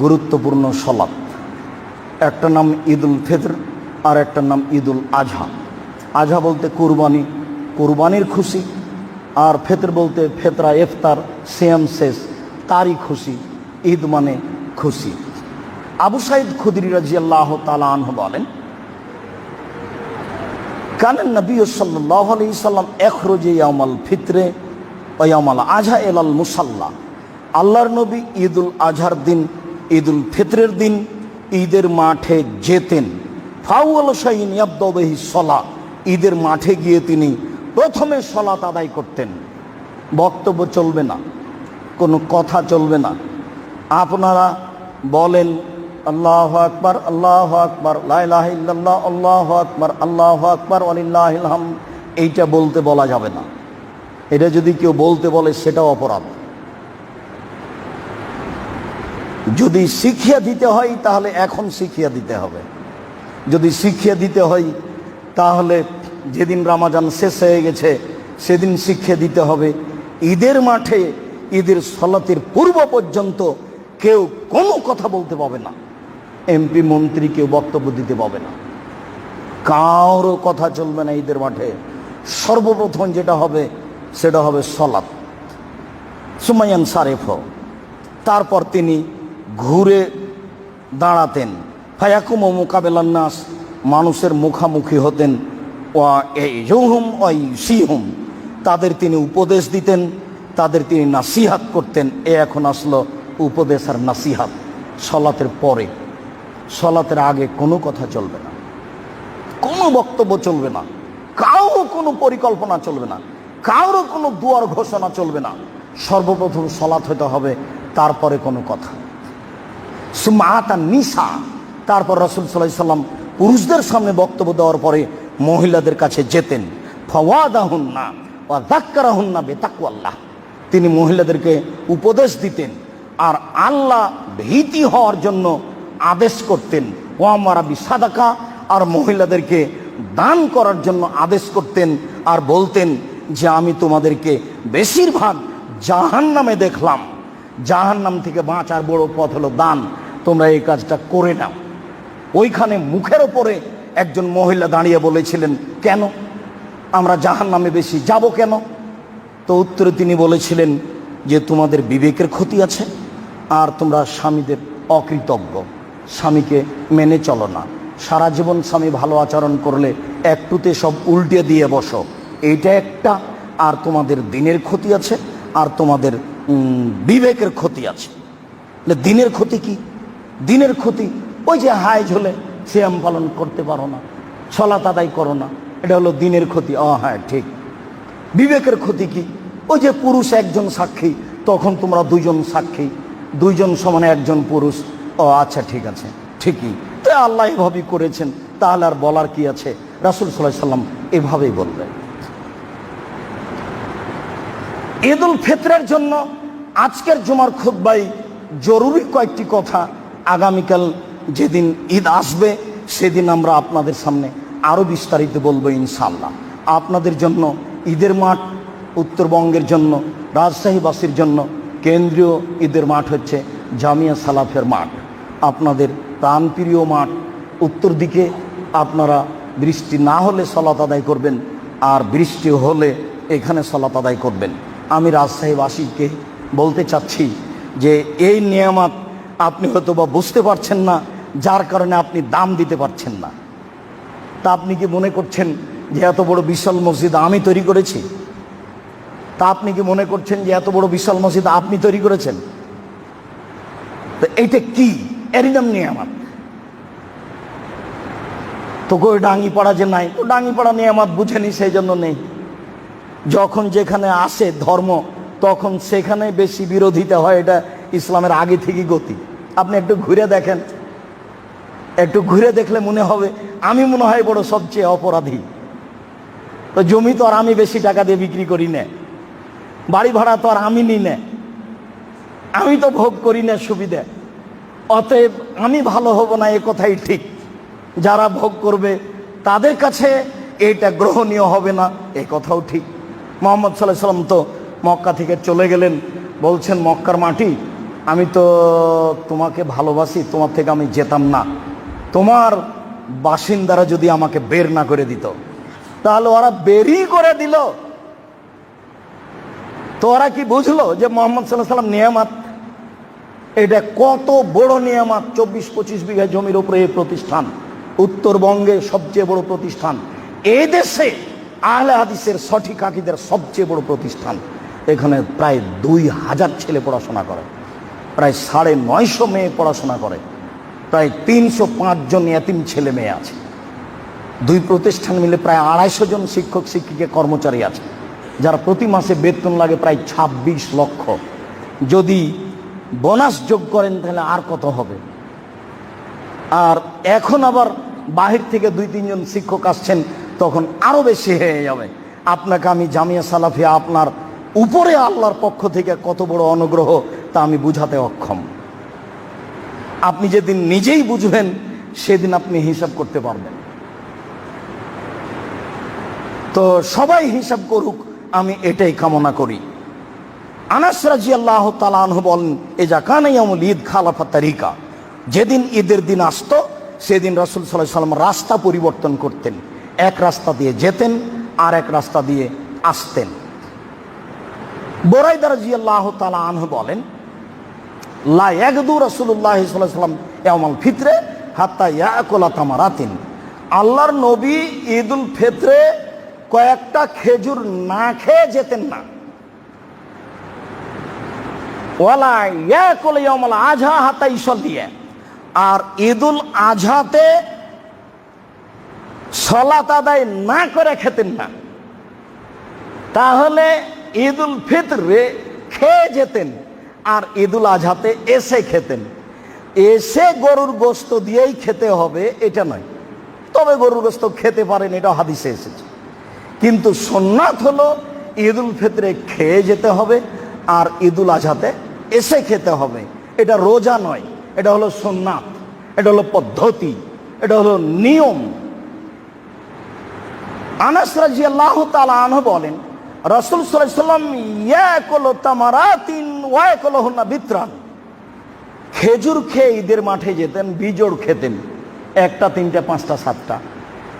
গুরুত্বপূর্ণ সলাপ। একটা নাম ঈদুল ফিতর, আর একটা নাম ঈদুল আজহা। আজহা বলতে কুরবানি, কুরবানির খুশি, আর ফেতর বলতে ফেতরা ইফতার, সিয়াম শেষ, তারই খুশি, ঈদ মানে খুশি। আবু সাইদ খুদরি রাজি আল্লাহ তালাহ বলেন, কানেন নবী সাল্লাহ আলি সাল্লাম এখরোজে ইয়ামাল ফিতরে ওয়ামাল আজহা এলাল মুসাল্লা। আল্লাহর নবী ঈদুল আজহার দিন ঈদুল ফিতরের দিন ঈদের মাঠে যেতেন। ফাউল শাহিন ইয়াবদহি সলা, ঈদের মাঠে গিয়ে তিনি প্রথমে সলাত আদায় করতেন। বক্তব্য চলবে না, কোনো কথা চলবে না। আপনারা বলেন, আল্লাহ আকবার আল্লাহ আকবার লাইলাহ ইল্লাল্লাহ, আল্লাহ আকবার আল্লাহ আকবার আলিল্লাহাম এইটা বলতে বলা যাবে না। এটা যদি কেউ বলতে বলে, সেটাও অপরাধ। যদি শিখিয়া দিতে হয়, তাহলে এখন শিখিয়া দিতে হবে। যদি শিখিয়া দিতে হয়, তাহলে যেদিন রামাজান শেষ হয়ে গেছে, সেদিন শিক্ষা দিতে হবে। ঈদের মাঠে ঈদের সলাতের পূর্ব পর্যন্ত কেউ কোনো কথা বলতে পাবে না। এমপি, মন্ত্রী কেউ বক্তব্য দিতে পাবে না। কারও কথা চলবে না ঈদের মাঠে। সর্বপ্রথম যেটা হবে, সেটা হবে সলাৎ সুমাইয়ান সারেফ তারপর তিনি ঘুরে দাঁড়াতেন। ফায়াকুম ও মোকাবেলার মোকাবেলান্নাস মানুষের মুখামুখি হতেন। ওয়া এই জৌহুম ওয়াই সিহুম তাদের তিনি উপদেশ দিতেন, তাদের তিনি নাসিহাত করতেন। এ এখন আসলো উপদেশ আর নাসিহাত, সলাতের পরে। সলাতের আগে কোনো কথা চলবে না। কোনো বক্তব্য চলবে না। কারও কোনো পরিকল্পনা চলবে না। কারও কোনো দুয়ার ঘোষণা চলবে না। সর্বপ্রথম সলাৎ হতে হবে, তারপরে কোনো কথা। সুমাতা নিসা। তারপর রসুল সাল্লাহ সাল্লাম পুরুষদের সামনে বক্তব্য দেওয়ার পরে মহিলাদের কাছে যেতেন। ফওয়াদাহুন না ও দাক্কারাহুন না বেতাকু আল্লাহ তিনি মহিলাদেরকে উপদেশ দিতেন আর আল্লাহ ভীতি হওয়ার জন্য আদেশ করতেন। ও আমার আর মহিলাদেরকে দান করার জন্য আদেশ করতেন আর বলতেন যে, আমি তোমাদেরকে বেশিরভাগ জাহান নামে দেখলাম। জাহান নাম থেকে বাঁচার বড় পথ হলো দান। তোমরা এই কাজটা করে নাও। ওইখানে মুখের ওপরে একজন মহিলা দাঁড়িয়ে বলেছিলেন, কেন? আমরা জাহান নামে বেশি যাব কেন? তো উত্তরে তিনি বলেছিলেন যে, তোমাদের বিবেকের ক্ষতি আছে আর তোমরা স্বামীদের অকৃতজ্ঞ। স্বামীকে মেনে চলো না। সারা জীবন স্বামী ভালো আচরণ করলে একটুতে সব উল্টে দিয়ে বসো। এইটা একটা। আর তোমাদের দিনের ক্ষতি আছে আর তোমাদের বিবেকের ক্ষতি আছে। দিনের ক্ষতি কি? দিনের ক্ষতি, ওই যে হায় ঝোলে শ্যাম পালন করতে পারো না ছলাত আদায় করো না, এটা হলো দিনের ক্ষতি। ও হ্যাঁ ঠিক। বিবেকের ক্ষতি কি? ওই যে পুরুষ একজন সাক্ষী, তখন তোমরা দুজন সাক্ষী, দুইজন সমানে একজন পুরুষ। ও আচ্ছা ঠিক আছে, ঠিকই। তো আল্লাহ এভাবেই করেছেন, তাহলে আর বলার কি আছে? রাসুল সাল্লাহ সাল্লাম এভাবেই বললেন। ঈদুল ফিতরের জন্য আজকের জুমার খুদ্বাই জরুরি কয়েকটি কথা আগামীকাল যেদিন ঈদ আসবে, সেদিন আমরা আপনাদের সামনে আরও বিস্তারিত বলব ইনশাল্লাহ আপনাদের জন্য ঈদের মাঠ, উত্তরবঙ্গের জন্য রাজশাহীবাসীর জন্য কেন্দ্রীয় ঈদের মাঠ হচ্ছে জামিয়া সালাফের মাঠ। আপনাদের প্রাণপ্রিয় মাঠ, উত্তর দিকে আপনারা বৃষ্টি না হলে সলাত আদায় করবেন, আর বৃষ্টি হলে এখানে সলাত আদায় করবেন। আমি রাজশাহীবাসীকে বলতে চাচ্ছি যে এই নিয়ামত আপনি হয়তো বা বুঝতে পারছেন না, যার কারণে আপনি দাম দিতে পারছেন না। তা আপনি কি মনে করছেন যে এত বড় বিশাল মসজিদ আমি তৈরি করেছি? তা আপনি কি মনে করছেন যে এত বড় বিশাল মসজিদ আপনি তৈরি করেছেন? তো এইটা কি? এরই নাম নিয়ামত। তো কই ডাঙ্গিপাড়া যে নাই তো ডাঙ্গিপাড়া নিয়ামত বুঝেনি, সেই জন্য নেই। যখন যেখানে আসে ধর্ম, তখন সেখানে বেশি বিরোধিতা হয় এটা ইসলামের আগে থেকে গতি। আপনি একটু ঘুরে দেখেন। একটু ঘুরে দেখলে মনে হবে, আমি মনে হয় বড় সবচেয়ে অপরাধী। তো জমি তো আর আমি বেশি টাকা দিয়ে বিক্রি করি না। বাড়ি ভাড়া তো আর আমি নিই না। আমি তো ভোগ করি না সুবিধা। অতএব আমি ভালো হব না, এ কথাই ঠিক। যারা ভোগ করবে, তাদের কাছে এটা গ্রহণীয় হবে না, এ কথাও ঠিক। মোহাম্মদ সাল্লাহ সাল্লাম তো মক্কা থেকে চলে গেলেন। বলছেন, মক্কার মাটি, আমি তো তোমাকে ভালোবাসি, তোমার থেকে আমি যেতাম না। তোমার বাসিন্দারা যদি আমাকে বের না করে দিত, তাহলে ওরা বেরই করে দিল। তো ওরা কি বুঝলো যে মোহাম্মদ সাল্লাহ সাল্লাম নিয়ামাত? এটা কত বড় নিয়ামাত চব্বিশ পঁচিশ বিঘা জমির উপরে এই প্রতিষ্ঠান, উত্তরবঙ্গে সবচেয়ে বড় প্রতিষ্ঠান। এই দেশে আহলে হাদিসের সঠিক আকিদের সবচেয়ে বড় প্রতিষ্ঠান। এখানে প্রায় দুই হাজার ছেলে পড়াশোনা করে। প্রায় সাড়ে নয়শো মেয়ে পড়াশোনা করে। প্রায় তিনশো পাঁচজন এতিম ছেলে মেয়ে আছে। দুই প্রতিষ্ঠান মিলে প্রায় আড়াইশো জন শিক্ষক, শিক্ষিকা, কর্মচারী আছে। যারা প্রতি মাসে বেতন লাগে প্রায় ২৬ লক্ষ। যদি বোনাস যোগ করেন তাহলে আর কত হবে? আর এখন আবার বাহির থেকে দুই তিনজন শিক্ষক আসছেন। তখন আরও বেশি হয়ে যাবে। আপনাকে আমি জামিয়া সালাফিয়া আপনার উপরে আল্লাহর পক্ষ থেকে কত বড় অনুগ্রহ তা আমি বুঝাতে অক্ষম। আপনি যেদিন নিজেই বুঝবেন, সেদিন আপনি হিসাব করতে পারবেন। তো সবাই হিসাব করুক, আমি এটাই কামনা করি। আনাস রাজি আল্লাহ তালাহ বলেন এ জাকানাইয়ামুল ঈদ খালাফা তারিকা। যেদিন ঈদের দিন আসতো, সেদিন রসুল সাল্লাহ সাল্লাম রাস্তা পরিবর্তন করতেন। এক রাস্তা দিয়ে যেতেন আর এক রাস্তা দিয়ে আসতেন। বোরাইদা রাজি আল্লাহ তালা আনহু বলেন, লা একদু রসুল্লাহ সাল্লাম এমাল ফিতরে হাত্তা ইয়াকুলা তামারাতিন। আল্লাহর নবী ঈদুল ফিতরে কয়েকটা খেজুর না খেয়ে যেতেন না। ওয়ালা ইয়াকুল ইয়াউমাল আজহা হাত্তা ইসল্লিয়া আর ঈদুল আজহাতে সলাত আদায় না করে খেতেন না। তাহলে ঈদুল ফিতরে খেয়ে যেতেন আর ঈদুল আজহাতে এসে খেতেন। এসে গরুর গোস্ত দিয়েই খেতে হবে, এটা নয়। তবে গরুর গোস্ত খেতে পারেন এটা হাদিসে এসেছে। কিন্তু সোননাথ হলো ঈদুল ফিতরে খেয়ে যেতে হবে আর ঈদুল আজহাতে এসে খেতে হবে। এটা রোজা নয়, এটা হলো সোননাথ এটা হলো পদ্ধতি, এটা হলো নিয়ম। আনাস রাজি আল্লাহ আনহ বলেন, রসুল সাল্লাম ইয়াকলো তামারাতিন ওয়াকলো হন্না বিত্রান। খেজুর খেয়ে ঈদের মাঠে যেতেন, বিজোড় খেতেন। একটা, তিনটা, পাঁচটা, সাতটা।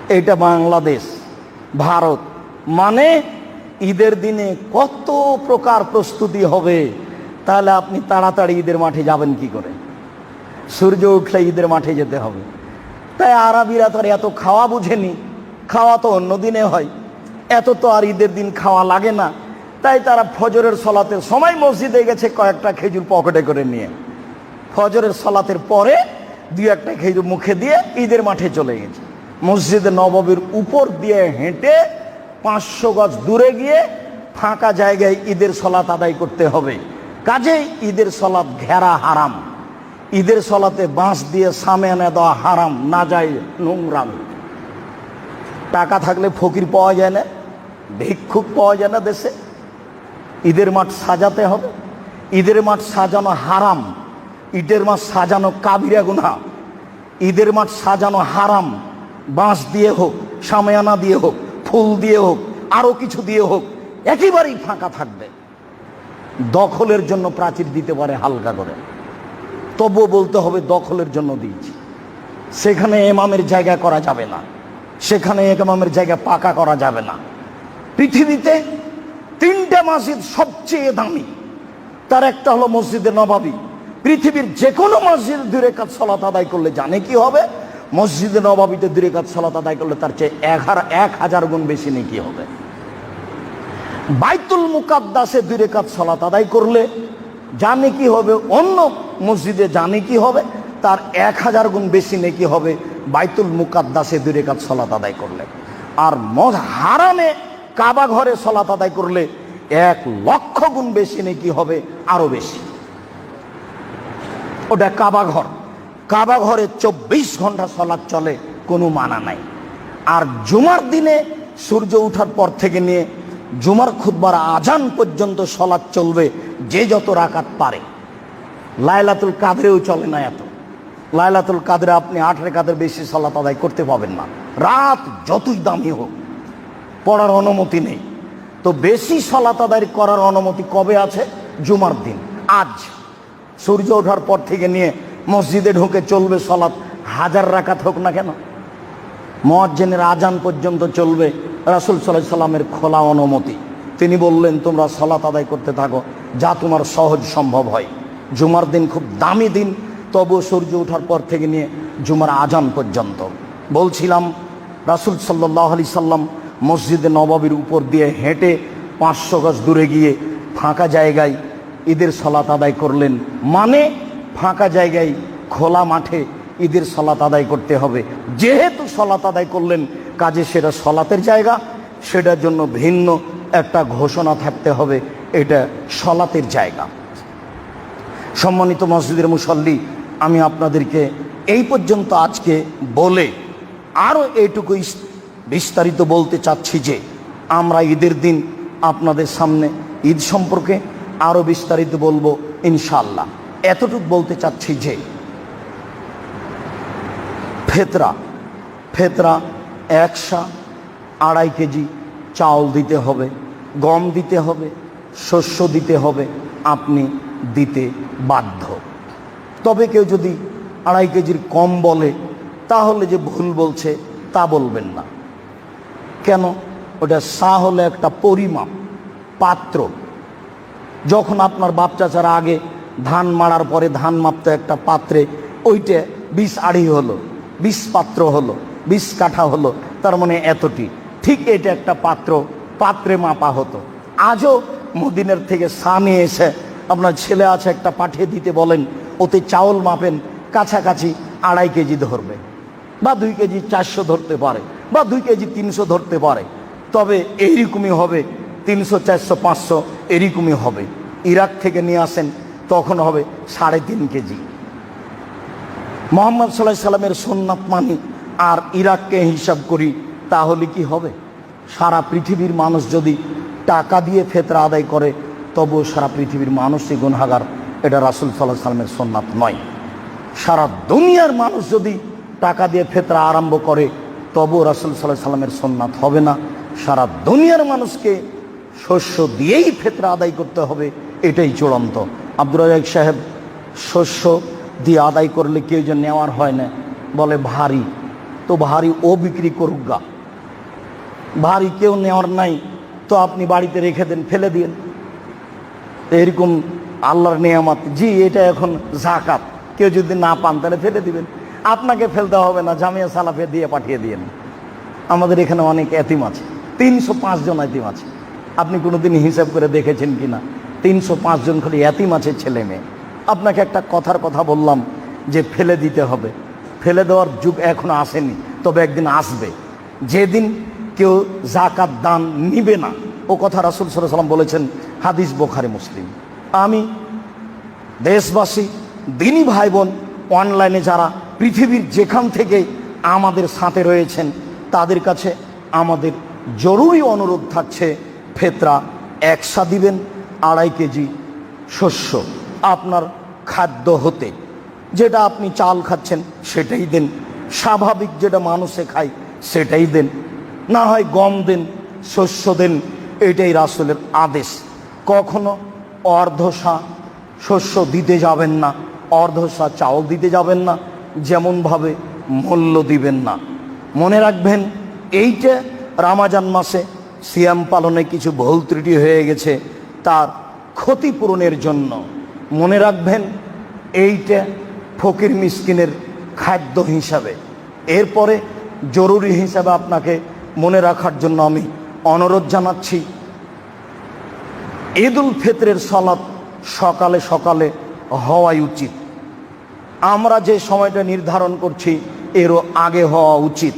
এটা বাংলাদেশ, ভারত। মানে ঈদের দিনে কত প্রকার প্রস্তুতি হবে, তাহলে আপনি তাড়াতাড়ি ঈদের মাঠে যাবেন কি করে? সূর্য উঠলে ঈদের মাঠে যেতে হবে। তাই আরবিরা তো আর এত খাওয়া বুঝেনি। খাওয়া তো অন্য দিনে হয়। এত তো আর ঈদের দিন খাওয়া লাগে না। তাই তারা ফজরের সলাতের সময় মসজিদে গেছে কয়েকটা খেজুর পকেটে করে নিয়ে। ফজরের সলাতের পরে দুই একটা খেজুর মুখে দিয়ে ঈদের মাঠে চলে গেছে। মসজিদে নববীর উপর দিয়ে হেঁটে পাঁচশো গজ দূরে গিয়ে ফাঁকা জায়গায় ঈদের সলাত আদায় করতে হবে। কাজেই ঈদের সলাত ঘেরা হারাম। ঈদের সলাতে বাঁশ দিয়ে সামে এনে দেওয়া হারাম, না যায় নোংরাম। টাকা থাকলে ফকির পাওয়া যায় না, ভিক্ষুক পাওয়া যায় না দেশে। ঈদের মাঠ সাজাতে হবে। ঈদের মাঠ সাজানো হারাম, ঈদের মাঠ সাজানো কাবিরা গুনা ঈদের মাঠ সাজানো হারাম, বাঁশ দিয়ে হোক, সাময়ানা দিয়ে হোক, ফুল দিয়ে হোক আরও কিছু দিয়ে হোক, একেবারেই ফাঁকা থাকবে। দখলের জন্য প্রাচীর দিতে পারে হালকা করে। তবুও বলতে হবে দখলের জন্য দিয়েছি। সেখানে এমামের জায়গা করা যাবে না। সেখানে এমামের জায়গা পাকা করা যাবে না। পৃথিবীতে তিনটা মসজিদ সবচেয়ে দামি। তার একটা হলো মসজিদে নবাবী। পৃথিবীর যে কোনো মসজিদে দূরে কাজ সলাত আদায় করলে জানে কি হবে? মসজিদে নবাবিতে দূরে কাজ সলাত আদায় করলে তার চেয়ে এক হাজার গুণ বেশি নেকি হবে? বাইতুল মুকাদ্দাসে দূরে কাজ সলাত আদায় করলে জানে কি হবে? অন্য মসজিদে জানে কি হবে? তার এক হাজার গুণ বেশি নেকি হবে? বাইতুল মুকাদ্দাসে দূরে কাজ সলাত আদায় করলে আর মজ হারামে কাবা ঘরে সলাত আদায় করলে এক লক্ষ গুণ বেশি নেকি হবে, আরও বেশি। ওটা কাবা ঘর। কাবা ঘরে চব্বিশ ঘণ্টা সলাৎ চলে, কোনো মানা নাই। আর জুমার দিনে সূর্য ওঠার পর থেকে নিয়ে জুমার খুদ্বার আজান পর্যন্ত সলাৎ চলবে যে যত রাকাত পারে। লায়লাতুল কাদরেও চলে না এত। লায়লাতুল কাদরে আপনি আট রেখাতের বেশি সলাৎ আদায় করতে পাবেন না। রাত যতই দামি হোক, পড়ার অনুমতি নেই। তো বেশি সলাৎ আদায় করার অনুমতি কবে আছে? জুমার দিন। আজ। সূর্য ওঠার পর থেকে নিয়ে মসজিদে ঢুকে চলবে সলাৎ হাজার রাকাত হোক না কেন? মজ্জেনের আজান পর্যন্ত চলবে রাসুল সাল্লাহ সাল্লামের খোলা অনুমতি। তিনি বললেন, তোমরা সলাত আদায় করতে থাকো, যা তোমার সহজ সম্ভব হয়। জুমার দিন খুব দামি দিন তবু সূর্য ওঠার পর থেকে নিয়ে জুমার আজান পর্যন্ত। বলছিলাম, রাসুল সাল্লাহ আলি সাল্লাম মসজিদে নবাবির উপর দিয়ে হেঁটে পাঁচশো গজ দূরে গিয়ে ফাঁকা জায়গায় ঈদের সলাত আদায় করলেন। মানে ফাঁকা জায়গায় খোলা মাঠে ঈদের সলাত আদায় করতে হবে। যেহেতু সলাত আদায় করলেন, কাজে সেটা সলাতের জায়গা, সেটার জন্য ভিন্ন একটা ঘোষণা থাকতে হবে, এটা সলাতের জায়গা। সম্মানিত মসজিদের মুসল্লি আমি আপনাদেরকে এই পর্যন্ত আজকে বলে আরও এইটুকু বিস্তারিত বলতে চাচ্ছি যে আমরা ঈদের দিন আপনাদের সামনে ঈদ সম্পর্কে আরও বিস্তারিত বলব ইনশাল্লাহ এতটুকু বলতে চাচ্ছি যে ফেতরা ফেতরা একশা আড়াই কেজি চাউল দিতে হবে, গম দিতে হবে, শস্য দিতে হবে, আপনি দিতে বাধ্য। তবে কেউ যদি আড়াই কেজির কম বলে, তাহলে যে ভুল বলছে তা বলবেন না। কেন? ওটা সা হলো একটা পরিমাপ, পাত্র। যখন আপনার বাপ চাচারা আগে ধান মারার পরে ধান মাপতে একটা পাত্রে, ওইটা বিষ আড়ি হলো, বিষ পাত্র হলো, বিষ কাঠা হলো, তার মানে এতটি। ঠিক এটা একটা পাত্র, পাত্রে মাপা হতো। আজও মদিনের থেকে সা নিয়ে এসে আপনার ছেলে আছে একটা পাঠিয়ে দিতে বলেন ওতে চাউল মাপেন কাছাকাছি আড়াই কেজি ধরবে, বা দুই কেজি চারশো ধরতে পারে, বা দুই কেজি তিনশো ধরতে পারে। তবে এইরকমই হবে, তিনশো, চারশো, পাঁচশো, এরকমই হবে। ইরাক থেকে নিয়ে আসেন, তখন হবে সাড়ে তিন কেজি। মোহাম্মদ সাল্লাহ সাল্লামের সোননাথ মানি আর ইরাককে হিসাব করি, তাহলে কি হবে? সারা পৃথিবীর মানুষ যদি টাকা দিয়ে ফেতরা আদায় করে, তবুও সারা পৃথিবীর মানুষই গুনহাগার। এটা রাসুল সাল্লাহ সাল্লামের সোননাথ নয়। সারা দুনিয়ার মানুষ যদি টাকা দিয়ে ফেতরা আরম্ভ করে, তবুও রাসুল সাল্লাহ সাল্লামের সোননাথ হবে না। সারা দুনিয়ার মানুষকে শস্য দিয়েই ফেতরা আদায় করতে হবে, এটাই চূড়ান্ত। আব্দুর রাজাক সাহেব, শস্য দিয়ে আদায় করলে কেউ যে নেওয়ার হয় না, বলে ভারী। তো ভারী ও বিক্রি করুক গা। ভারী কেউ নেওয়ার নাই, তো আপনি বাড়িতে রেখে দেন, ফেলে দিন এরকম আল্লাহর নিয়ামত। জি, এটা এখন জাকাত কেউ যদি না পান তাহলে ফেলে দিবেন। আপনাকে ফেলতে হবে না, জামিয়া সালাফে দিয়ে পাঠিয়ে দিয়েন আমাদের এখানে অনেক এতিম আছে। তিনশো জন এতিম আছে। আপনি কোনোদিন হিসাব করে দেখেছেন কি না তিনশো জন খালি এতিম আছে ছেলে মেয়ে। আপনাকে একটা কথার কথা বললাম যে ফেলে দিতে হবে। ফেলে দেওয়ার যুগ এখনও আসেনি, তবে একদিন আসবে। যেদিন কেউ জাকাত দান নিবে না, ও কথা রাসুল সাল্লাম বলেছেন, হাদিস বোখারে মুসলিম। আমি, দেশবাসী, দিনী ভাই বোন অনলাইনে যারা পৃথিবীর যেখান থেকে আমাদের সাথে রয়েছেন, তাদের কাছে আমাদের জরুরি অনুরোধ থাকছে, ফেতরা একসা দিবেন আড়াই কেজি শস্য আপনার খাদ্য হতে। যেটা আপনি চাল খাচ্ছেন, সেটাই দেন। স্বাভাবিক যেটা মানুষে খায়, সেটাই দেন। না হয় গম দেন, শস্য দেন, এটাই রাসুলের আদেশ। কখনো অর্ধসা শস্য দিতে যাবেন না অর্ধসা চাউল দিতে যাবেন না, যেমনভাবে মূল্য দিবেন না। মনে রাখবেন এইটা রামাজান মাসে সিয়াম পালনে কিছু ভুল ত্রুটি হয়ে গেছে, তার ক্ষতিপূরণের জন্য মনে রাখবেন এইটা ফকির মিসকিনের খাদ্য হিসাবে, এরপরে জরুরি হিসাবে আপনাকে মনে রাখার জন্য আমি অনুরোধ জানাচ্ছি। ঈদ উল ফিতরের সলাৎ সকালে সকালে হওয়াই উচিত। আমরা যে সময়টা নির্ধারণ করছি, এরও আগে হওয়া উচিত।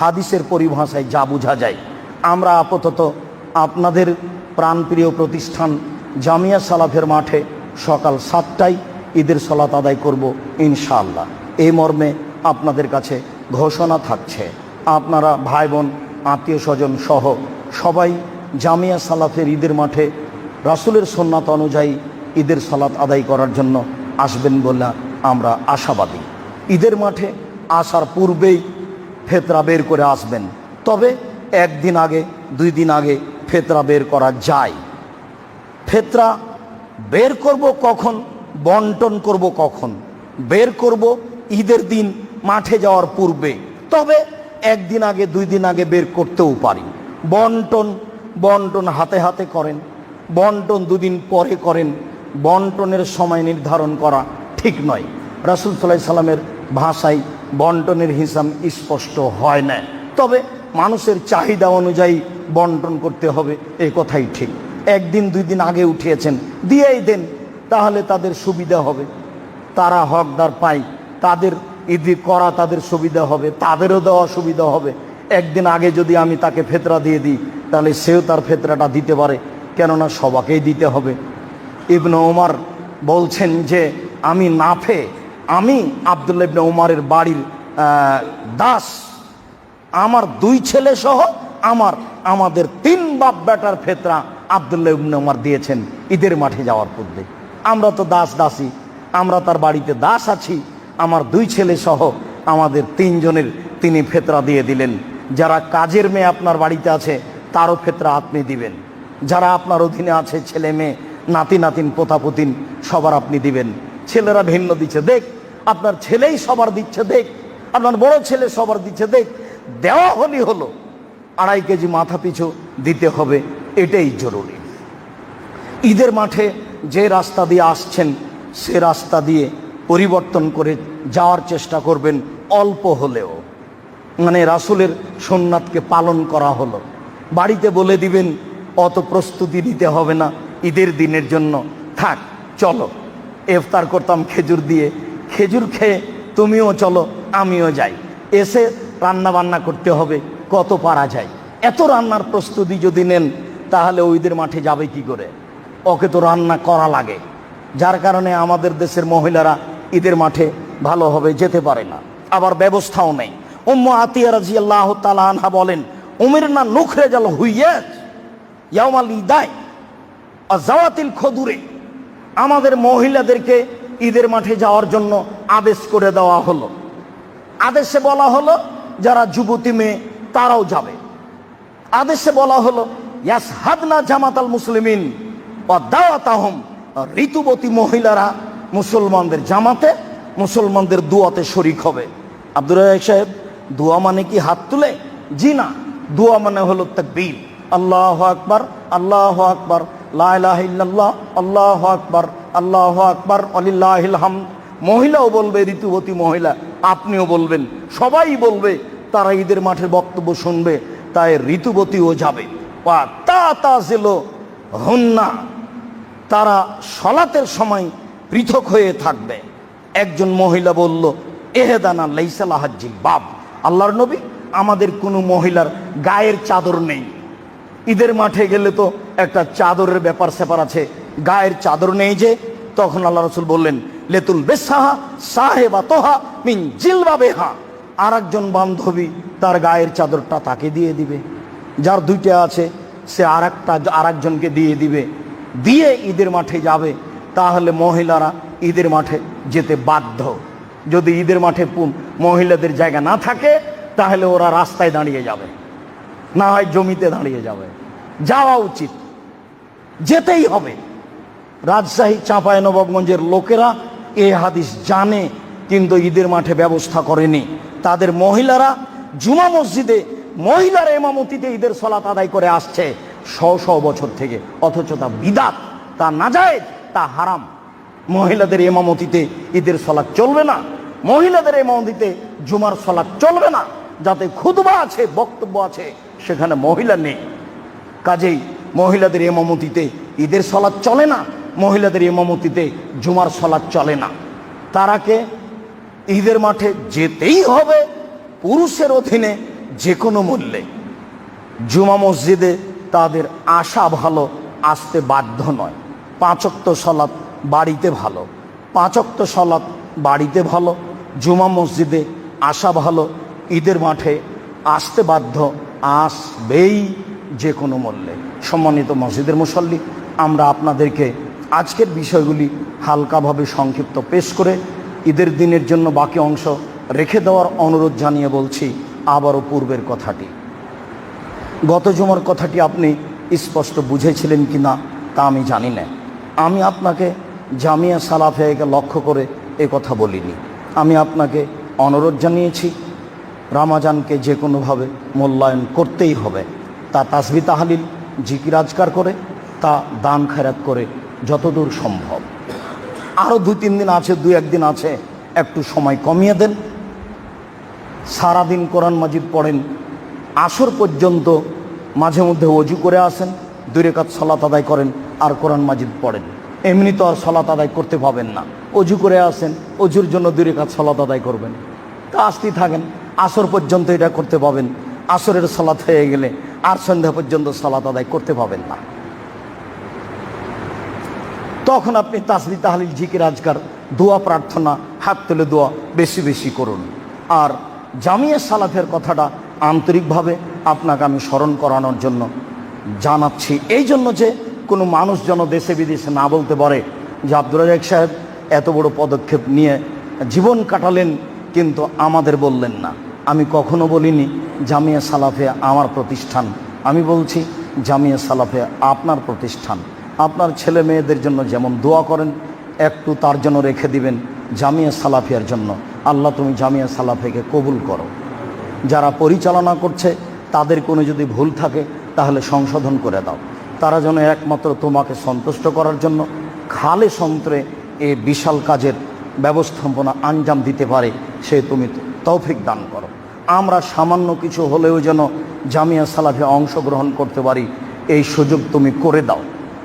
হাদিসের পরিভাষায় যা বোঝা যায়। আমরা আপাতত আপনাদের প্রাণপ্রিয় প্রতিষ্ঠান জামিয়া সালাফের মাঠে সকাল সাতটায় ঈদের সলাত আদায় করব ইনশাআল্লাহ। এই মর্মে আপনাদের কাছে ঘোষণা থাকছে। আপনারা ভাই বোন, আত্মীয় স্বজন সহ সবাই জামিয়া সালাফের ঈদের মাঠে রাসুলের সন্ন্যাত অনুযায়ী ঈদের সালাত আদায় করার জন্য আসবেন বলে আমরা আশাবাদী। ঈদের মাঠে আসার পূর্বেই ফেতরা বের করে আসবেন। তবে একদিন আগে, দুই দিন আগে ফেতরা বের করা যায়। ফেতরা বের করব কখন? বন্টন করব কখন? বের করব ঈদের দিন মাঠে যাওয়ার পূর্বে। তবে একদিন আগে, দুই দিন আগে বের করতেও পারি। বন্টন বন্টন হাতে হাতে করেন। বন্টন দুদিন পরে করেন, বন্টনের সময় নির্ধারণ করা ঠিক নয়। রাসুল সাল্লাহ সাল্লামের ভাষায় বন্টনের হিসাব স্পষ্ট হয় না। তবে মানুষের চাহিদা অনুযায়ী বন্টন করতে হবে এই কথাই ঠিক। একদিন, দুই দিন আগে উঠিয়েছেন, দিয়েই দেন, তাহলে তাদের সুবিধা হবে। তারা হকদার পায়, তাদের ইদি করা তাদের সুবিধা হবে, তাদেরও দেওয়া সুবিধা হবে। একদিন আগে যদি আমি তাকে ফেতরা দিয়ে দিই, তাহলে সেও তার ফেতরাটা দিতে পারে। কেননা সবাকেই দিতে হবে। ইবনে ওমর বলছেন যে, আমি নাফে, আমি আবদুল্লা ইবনে ওমরের বাড়ির দাস। আমার দুই ছেলে সহ আমার, আমাদের তিন বাপ বেটার ফেতরা আবদুল্লাহ ইবনে ওমর দিয়েছেন ঈদের মাঠে যাওয়ার পূর্বে। আমরা তো দাস দাসী, আমরা তার বাড়িতে দাস আছি। আমার দুই ছেলে সহ আমাদের তিনজনের তিনি ফেতরা দিয়ে দিলেন। যারা কাজের মেয়ে আপনার বাড়িতে আছে, তারও ফেতরা আপনি দিবেন। যারা আপনার অধীনে আছে, ছেলে মেয়ে, নাতি নাতিন, পোতাপুতিন, সবার আপনি দিবেন। ছেলেরা ভিন্ন দিচ্ছে, দেখ। আপনার ছেলেই সবার দিচ্ছে, দেখ। আপনার বড় ছেলে সবার দিচ্ছে, দেখ। দেওয়া হলি হলো, আড়াই কেজি মাথা পিছু দিতে হবে, এটাই জরুরি। ঈদের মাঠে যে রাস্তা দিয়ে আসছেন, সে রাস্তা দিয়ে পরিবর্তন করে যাওয়ার চেষ্টা করবেন, অল্প হলেও। মানে রাসুলের সোননাথকে পালন করা হলো। বাড়িতে বলে দিবেন অত প্রস্তুতি নিতে হবে না ঈদের দিনের জন্য। থাক, চলো। এফতার করতাম খেজুর দিয়ে। খেজুর খেয়ে তুমিও চলো, আমিও যাই। এসে রান্না বান্না করতে হবে, কত পারা যায়। এত রান্নার প্রস্তুতি যদি নেন, তাহলে ওইদের মাঠে যাবে কি করে? ওকে তো রান্না করা লাগে। যার কারণে আমাদের দেশের মহিলারা ঈদের মাঠে ভালোভাবে যেতে পারে না। আবার ব্যবস্থাও নেই। উম্ম আতিয়া রাজি আল্লাহ আনহা বলেন, উমের না নুখরে জাল হুইয়াত। জাওয়াতিল খদুরে, আমাদের মহিলাদেরকে ঈদের মাঠে যাওয়ার জন্য আদেশ করে দেওয়া হলো। আদেশে বলা হলো, যারা যুবতী মেয়ে, তারাও যাবে। আদেশে বলা হলো ইয়াস হাদনা জামাতাল মুসলিমিন ও ঋতুবতী মহিলারা মুসলমানদের জামাতে, মুসলমানদের দুয়াতে শরিক হবে। আব্দুর সাহেব, দোয়া মানে কি হাত তুলে? জি না, দোয়া মানে হলো তাকবীর। আল্লাহ আকবার আল্লাহ আকবার, লা ইলাহা ইল্লাল্লাহ, আল্লাহ আকবার আল্লাহ আকবার আলিল্লাহিল হামদ। মহিলাও বলবে, ঋতুবতী মহিলা, আপনিও বলবেন, সবাই বলবে, তারা ঈদের মাঠের বক্তব্য শুনবে, তাই ঋতুবতীও যাবে। ওয়া তা তা জেলো হন্না, তারা সলাতের সময় পৃথক হয়ে থাকবে। একজন মহিলা বলল, এহেদানা লাইসালাহাজ্জিল বাব আল্লাহর নবী, আমাদের কোনো মহিলার গায়ের চাদর নেই। ঈদের মাঠে গেলে তো একটা চাদরের ব্যাপার স্যাপার আছে। গায়ের চাদর নেই যে। তখন আল্লাহ রসুল বললেন, লেতুল বেসাহা সাহেবা তোহা মিন জিলবা বেহা। আর একজন বান্ধবী তার গায়ের চাদরটা তাকে দিয়ে দিবে। যার দুইটা আছে, সে আর একটা আর একজনকে দিয়ে দিবে। দিয়ে ঈদের মাঠে যাবে। তাহলে মহিলারা ঈদের মাঠে যেতে বাধ্য। যদি ঈদের মাঠে মহিলাদের জায়গা না থাকে, তাহলে ওরা রাস্তায় দাঁড়িয়ে যাবে। না হয় জমিতে দাঁড়িয়ে যাবে। যাওয়া উচিত। যেতেই হবে। রাজশাহী চাঁপায় নবাবগঞ্জের লোকেরা এ হাদিস জানে, কিন্তু ঈদের মাঠে ব্যবস্থা করেনি। তাদের মহিলারা জুমা মসজিদে মহিলার এমামতিতে ঈদের সলাত আদায় করে আসছে শ শ বছর থেকে। অথচ তা বিদাত, তা না যায় তা হারাম। মহিলাদের এমামতিতে ঈদের সলাৎ চলবে না। মহিলাদের এমামতিতে জুমার সলাৎ চলবে না। যাতে খুদবা আছে, বক্তব্য আছে সেখানে মহিলা নেই। কাজেই মহিলাদের এমামতিতে ঈদের সলাৎ চলে না, মহিলাদের এমামতিতে জুমার সলাৎ চলে না। তারাকে ঈদের মাঠে যেতেই হবে পুরুষের অধীনে যে কোনো মূল্যে। জুমা মসজিদে তাদের আশা ভালো, আসতে বাধ্য নয়। পাঁচক্ত সলাৎ বাড়িতে ভালো, পাঁচক্ত সলাৎ বাড়িতে ভালো, জুমা মসজিদে আসা ভালো, ঈদের মাঠে আসতে বাধ্য, আসবেই যে কোনো মূল্যে। সম্মানিত মসজিদের মুসল্লি, আমরা আপনাদেরকে আজকের বিষয়গুলি হালকাভাবে সংক্ষিপ্ত পেশ করে ঈদের দিনের জন্য বাকি অংশ রেখে দেওয়ার অনুরোধ জানিয়ে বলছি, আবারও পূর্বের কথাটি। গত জুমার কথাটি আপনি স্পষ্ট বুঝেছিলেন কি না তা আমি জানি না। আমি আপনাকে জামিয়া সালাফেকে লক্ষ্য করে এ কথা বলিনি। আমি আপনাকে অনুরোধ জানিয়েছি রামাজানকে যে কোনোভাবে মূল্যায়ন করতেই হবে। তা তাসবি তাহালিল, জিকির আজকার করে, তা দান খেরাত করে যতদূর সম্ভব। আরও দু তিন দিন আছে দু একদিন আছে, একটু সময় কমিয়ে দেন। সারাদিন কোরআন মাজিদ পড়েন, আসর পর্যন্ত মাঝে মধ্যে অজু করে আসেন, দুই রেখাত সলাত আদায় করেন, আর কোরআন মাজিদ পড়েন। এমনি তো আর সলাত আদায় করতে পাবেন না। অজু করে আসেন অজুর জন্য দুই রেখাত সলাত আদায় করবেন। তা আসতেই থাকেন। আসর পর্যন্ত এটা করতে পাবেন। আসরের সলাত হয়ে গেলে আর সন্ধ্যা পর্যন্ত সলাত আদায় করতে পাবেন না। তখন আপনি তাসবি তাহলিল জিকির আজকার দোয়া প্রার্থনা, হাত তুলে দোয়া বেশি বেশি করুন। আর জামিয়া সালাফের কথাটা আন্তরিকভাবে আপনাকে আমি স্মরণ করানোর জন্য জানাচ্ছি। এই জন্য যে কোনো মানুষ যেন দেশে বিদেশে না বলতে পারে যে আব্দুল রাজাক সাহেব এত বড় পদক্ষেপ নিয়ে জীবন কাটালেন, কিন্তু আমাদের বললেন না। আমি কখনো বলিনি, জামিয়া সালাফে আমার প্রতিষ্ঠান। আমি বলছি, জামিয়া সালাফে আপনার প্রতিষ্ঠান। আপনার ছেলে মেয়েদের জন্য যেমন দোয়া করেন, একটু তার জন্য রেখে দিবেন জামিয়া সালাফিয়ার জন্য। আল্লাহ তুমি জামিয়া সালাফেকে কবুল করো। যারা পরিচালনা করছে, তাদের কোনো যদি ভুল থাকে, তাহলে সংশোধন করে দাও। তারা যেন একমাত্র তোমাকে সন্তুষ্ট করার জন্য খালে সন্ত্রে এই বিশাল কাজের ব্যবস্থাপনা আঞ্জাম দিতে পারে, সে তুমি তৌফিক দান করো। আমরা সামান্য কিছু হলেও যেন জামিয়া সালাফে অংশগ্রহণ করতে পারি, এই সুযোগ তুমি করে দাও।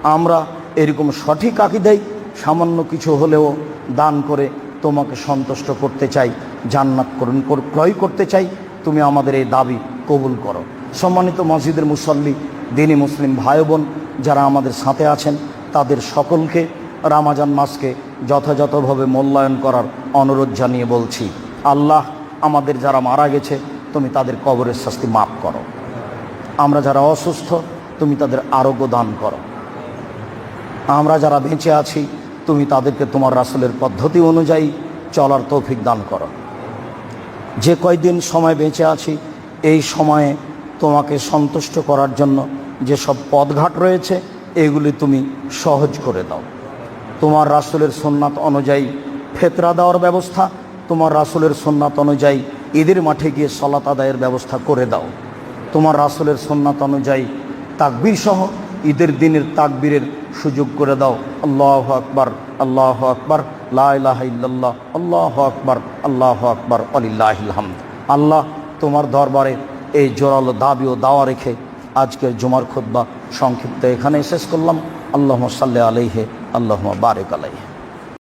আমরা এরকম সঠিক আকিদাই সামান্য কিছু হলেও দান করে তোমাকে সন্তুষ্ট করতে চাই, জান্নাত করুন, কর- ক্রয় করতে চাই, তুমি আমাদের এই দাবি কবুল করো। সম্মানিত মসজিদের মুসল্লি, দিনী মুসলিম ভাই বোন যারা আমাদের সাথে আছেন, তাদের সকলকে রামাজান মাসকে যথাযথভাবে মূল্যায়ন করার অনুরোধ জানিয়ে বলছি। আল্লাহ আমাদের যারা মারা গেছে, তুমি তাদের কবরের শাস্তি মাফ করো। আমরা যারা অসুস্থ, তুমি তাদের আরোগ্য দান করো। আমরা যারা বেঁচে আছি, তুমি তাদেরকে তোমার রাসুলের পদ্ধতি অনুযায়ী চলার তৌফিক দান করো। যে কয়দিন সময় বেঁচে আছি, এই সময়ে তোমাকে সন্তুষ্ট করার জন্য যেসব পদঘাট রয়েছে, এগুলি তুমি সহজ করে দাও। তোমার রাসুলের সোননাথ অনুযায়ী ফেতরা দেওয়ার ব্যবস্থা তোমার রাসুলের সোননাথ অনুযায়ী ঈদের মাঠে গিয়ে সলাত আদায়ের ব্যবস্থা করে দাও। তোমার রাসুলের সোননাথ অনুযায়ী তাকবীর সহ ঈদের দিনের তাকবীরের সুযোগ করে দাও। আল্লাহ আকবার আল্লাহ আকবার লাহ আল্লাহ আকবার আল্লাহ আকবার আলিল্লাহিল হামদ। আল্লাহ তোমার দরবারে এই জোরালো দাবি ও দাওয়া রেখে আজকের জুমার খুদ্া সংক্ষিপ্ত এখানে শেষ করলাম। আল্লাহ সাল্লাহ আলহে আল্লাহ বারেক আলাইহে।